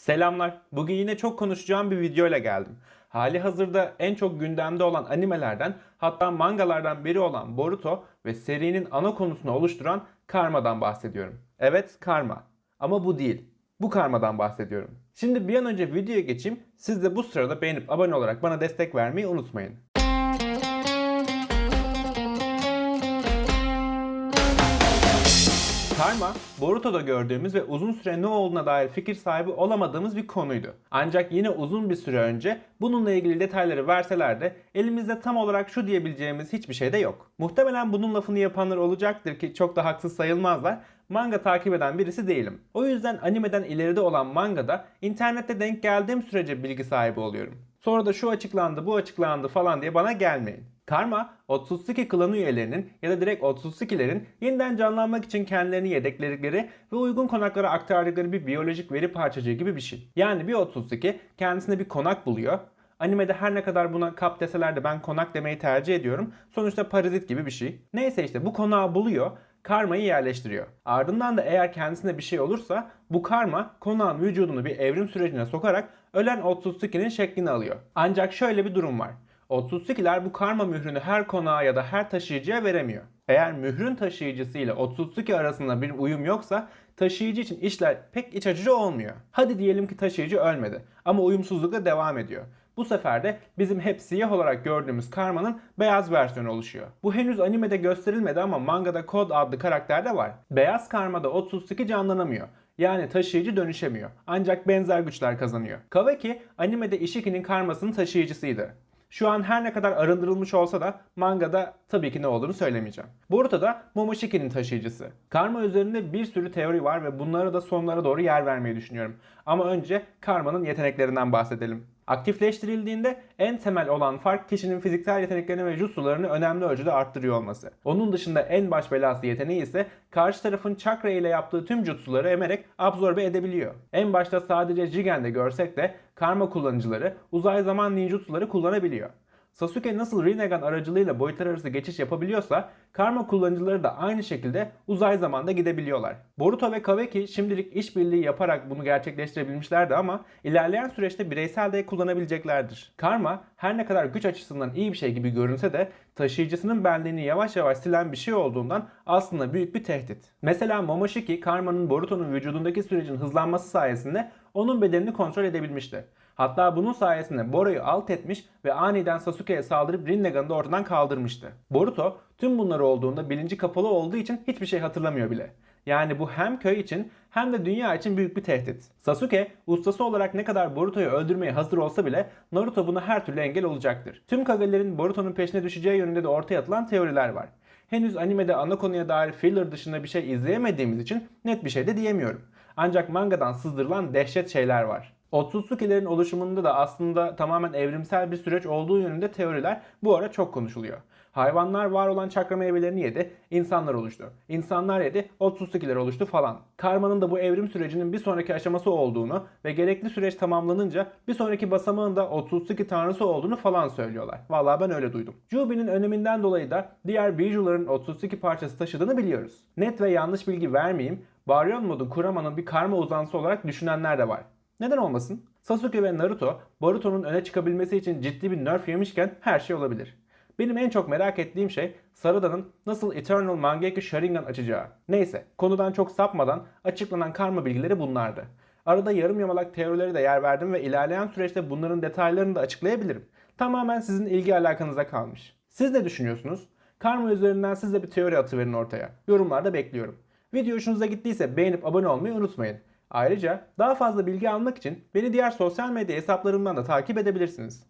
Selamlar. Bugün yine çok konuşacağım bir video ile geldim. Hali hazırda en çok gündemde olan animelerden hatta mangalardan biri olan Boruto ve serinin ana konusunu oluşturan Karma'dan bahsediyorum. Evet Karma. Ama bu değil. Bu Karma'dan bahsediyorum. Şimdi bir an önce videoya geçeyim. Siz de bu sırada beğenip abone olarak bana destek vermeyi unutmayın. Karma, Boruto'da gördüğümüz ve uzun süre ne olduğuna dair fikir sahibi olamadığımız bir konuydu. Ancak yine uzun bir süre önce bununla ilgili detayları verseler de elimizde tam olarak şu diyebileceğimiz hiçbir şey de yok. Muhtemelen bunun lafını yapanlar olacaktır ki çok da haksız sayılmazlar. Manga takip eden birisi değilim. O yüzden animeden ileride olan mangada internette denk geldiğim sürece bilgi sahibi oluyorum. Sonra da şu açıklandı, bu açıklandı falan diye bana gelmeyin. Karma, Otsutsuki klanı üyelerinin ya da direkt Otsutsukilerin yeniden canlanmak için kendilerini yedekledikleri ve uygun konaklara aktardıkları bir biyolojik veri parçacığı gibi bir şey. Yani bir Otsutsuki kendisine bir konak buluyor. Animede her ne kadar buna kap deseler de ben konak demeyi tercih ediyorum. Sonuçta parazit gibi bir şey. Neyse işte bu konağı buluyor karmayı yerleştiriyor. Ardından da eğer kendisine bir şey olursa bu karma konağın vücudunu bir evrim sürecine sokarak ölen Otsutsuki'nin şeklini alıyor. Ancak şöyle bir durum var. Otsutsukiler bu karma mührünü her konağa ya da her taşıyıcıya veremiyor. Eğer mührün taşıyıcısı ile Otsutsuki arasında bir uyum yoksa taşıyıcı için işler pek iç açıcı olmuyor. Hadi diyelim ki taşıyıcı ölmedi ama uyumsuzluk da devam ediyor. Bu sefer de bizim hep siyah olarak gördüğümüz karmanın beyaz versiyonu oluşuyor. Bu henüz animede gösterilmedi ama mangada Code adlı karakter de var. Beyaz karmada Otsutsuki canlanamıyor. Yani taşıyıcı dönüşemiyor. Ancak benzer güçler kazanıyor. Kawaki animede Ishiki'nin karmasının taşıyıcısıydı. Şu an her ne kadar arındırılmış olsa da mangada tabii ki ne olduğunu söylemeyeceğim. Boruto'da Momoshiki'nin taşıyıcısı. Karma üzerinde bir sürü teori var ve bunlara da sonlara doğru yer vermeyi düşünüyorum. Ama önce Karma'nın yeteneklerinden bahsedelim. Aktifleştirildiğinde en temel olan fark kişinin fiziksel yeteneklerini ve jutsularını önemli ölçüde arttırıyor olması. Onun dışında en baş belası yeteneği ise karşı tarafın çakra ile yaptığı tüm jutsuları emerek absorbe edebiliyor. En başta sadece Jigen'de görsek de karma kullanıcıları uzay zaman ninjutsuları kullanabiliyor. Sasuke nasıl Rinnegan aracılığıyla boyutlar arası geçiş yapabiliyorsa Karma kullanıcıları da aynı şekilde uzay zamanda gidebiliyorlar. Boruto ve Kawaki şimdilik işbirliği yaparak bunu gerçekleştirebilmişlerdi ama ilerleyen süreçte bireysel de kullanabileceklerdir. Karma her ne kadar güç açısından iyi bir şey gibi görünse de taşıyıcısının benliğini yavaş yavaş silen bir şey olduğundan aslında büyük bir tehdit. Mesela Momoshiki Karma'nın Boruto'nun vücudundaki sürecin hızlanması sayesinde onun bedenini kontrol edebilmişti. Hatta bunun sayesinde Boro'yu alt etmiş ve aniden Sasuke'ye saldırıp Rinnegan'ı da ortadan kaldırmıştı. Boruto tüm bunlar olduğunda bilinci kapalı olduğu için hiçbir şey hatırlamıyor bile. Yani bu hem köy için hem de dünya için büyük bir tehdit. Sasuke ustası olarak ne kadar Boruto'yu öldürmeye hazır olsa bile Naruto buna her türlü engel olacaktır. Tüm Kage'lerin Boruto'nun peşine düşeceği yönünde de ortaya atılan teoriler var. Henüz animede ana konuya dair filler dışında bir şey izleyemediğimiz için net bir şey de diyemiyorum. Ancak mangadan sızdırılan dehşet şeyler var. Otsutsukilerin oluşumunda da aslında tamamen evrimsel bir süreç olduğu yönünde teoriler bu ara çok konuşuluyor. Hayvanlar var olan çakra meyvelerini yedi, insanlar oluştu. İnsanlar yedi, Otsutsukiler oluştu falan. Karmanın da bu evrim sürecinin bir sonraki aşaması olduğunu ve gerekli süreç tamamlanınca bir sonraki basamağın da Otsutsuki tanrısı olduğunu falan söylüyorlar. Vallahi ben öyle duydum. Jubi'nin öneminden dolayı da diğer Biju'ların Otsutsuki parçası taşıdığını biliyoruz. Net ve yanlış bilgi vermeyeyim, Baryon modu Kurama'nın bir karma uzantısı olarak düşünenler de var. Neden olmasın? Sasuke ve Naruto, Boruto'nun öne çıkabilmesi için ciddi bir nerf yemişken her şey olabilir. Benim en çok merak ettiğim şey Sarada'nın nasıl Eternal Mangekyo Sharingan açacağı. Neyse, konudan çok sapmadan açıklanan karma bilgileri bunlardı. Arada yarım yamalak teorileri de yer verdim ve ilerleyen süreçte bunların detaylarını da açıklayabilirim. Tamamen sizin ilgi alakanıza kalmış. Siz ne düşünüyorsunuz? Karma üzerinden siz de bir teori atıverin ortaya. Yorumlarda bekliyorum. Video hoşunuza gittiyse beğenip abone olmayı unutmayın. Ayrıca daha fazla bilgi almak için beni diğer sosyal medya hesaplarımdan da takip edebilirsiniz.